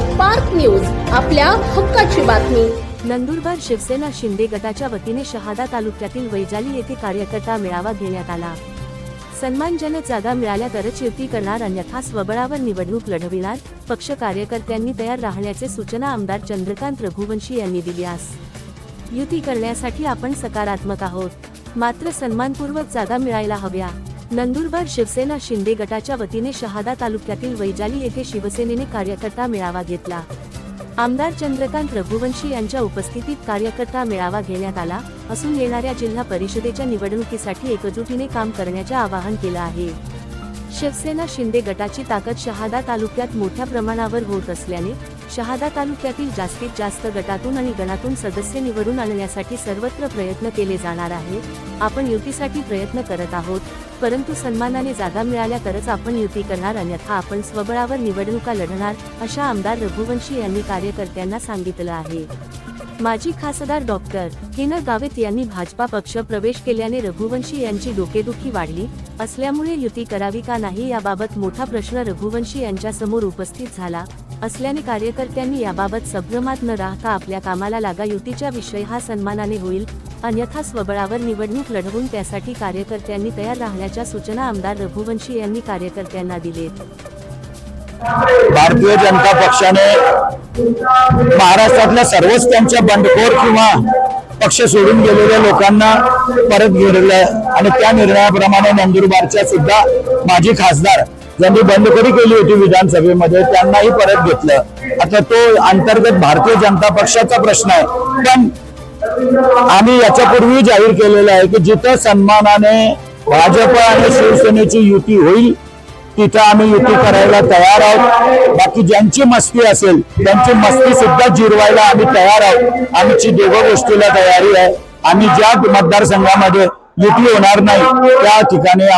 Park news आपल्या हक्काची बातमी. नंदुरबार शिवसेना शिंदे गटाच्या वतीने शहादा तालुक्यातील वैजाली येथे कार्यकर्ता मेळावा घेण्यात आला. सन्मानजनक जागा मिळाल्या तरच युती करणार अन्यथा स्वबळावर निवडणूक लढविणार पक्ष कार्यकर्त्यांनी तयार राहण्याचे सूचना आमदार चंद्रकांत रघुवंशी यांनी दिल्यास युती करण्यासाठी आपण सकारात्मक आहोत. मात्र सन्मानपूर्वक जागा मिळायला हव्या. नंदुरबार शिवसेना शिंदे गटाच्या वतीने शहादा तालुक्यातील वैजाली येथे शिवसेनेने कार्यकर्ता मेळावा घेतला. आमदार चंद्रकांत रघुवंशी यांच्या उपस्थितीत कार्यकर्ता मेळावा घेण्यात आला असून येणाऱ्या जिल्हा परिषदेच्या निवडणुकीसाठी एकजुटीने काम करण्याचे आवाहन केलं आहे. शिवसेना शिंदे गटाची ताकद शहादा तालुक्यात मोठ्या प्रमाणावर होत असल्याने शहादा तालुक्यातील जास्तीत जास्त गटातून आणि गणातून सदस्य निवडून आणण्यासाठी सर्वत्र प्रयत्न केले जाणार आहे आपण युतीसाठी प्रयत्न करत आहोत परंतु सन्मानाने जागा मिळाल्या तरच आपण युती करणार अन्यथा आपण स्वबळावर निवडणुका लढणार अशा आमदार रघुवंशी यांनी कार्यकर्त्यांना सांगितलं आहे. माजी खासदार डॉक्टर हिना गावित यांनी भाजपा पक्ष प्रवेश केल्याने रघुवंशी यांची डोकेदुखी वाढली असल्यामुळे युती करावी का नाही याबाबत मोठा प्रश्न रघुवंशी यांच्यासमोर उपस्थित झाला. असल्याने कार्यकर्त्यांनी याबाबत संभ्रमात न राहता आपल्या कामाला लागा युतीच्या विषय हा सन्मानाने होईल अन्यथा स्वबळावर निवडणूक लढवून त्यासाठी कार्यकर्त्यांनी तयार राहण्याच्या सूचना आमदार रघुवंशी यांनी कार्यकर्त्यांना दिलेत. भारतीय जनता पक्षाने महाराष्ट्रातल्या सर्वच त्यांच्या बंडखोर किंवा पक्ष सोडून गेलेल्या लोकांना परत घेरलं आणि त्या निर्णयाप्रमाणे नंदुरबारच्या सुद्धा माजी खासदार ज्यांनी बंडखोरी केली होती विधानसभेमध्ये त्यांनाही परत घेतलं. आता तो अंतर्गत भारतीय जनता पक्षाचा प्रश्न आहे. पण आम्ही याच्यापूर्वी जाहीर केलेलं आहे की जिथं सन्मानाने भाजप आणि शिवसेनेची युती होईल तिथं आम्ही युती करायला तयार आहोत. बाकी ज्यांची मस्ती असेल त्यांची मस्ती सुद्धा जिरवायला आम्ही तयार आहोत. आमची दोघं गोष्टीला तयारी आहे. आम्ही ज्या मतदारसंघामध्ये युती होणार नाही त्या ठिकाणी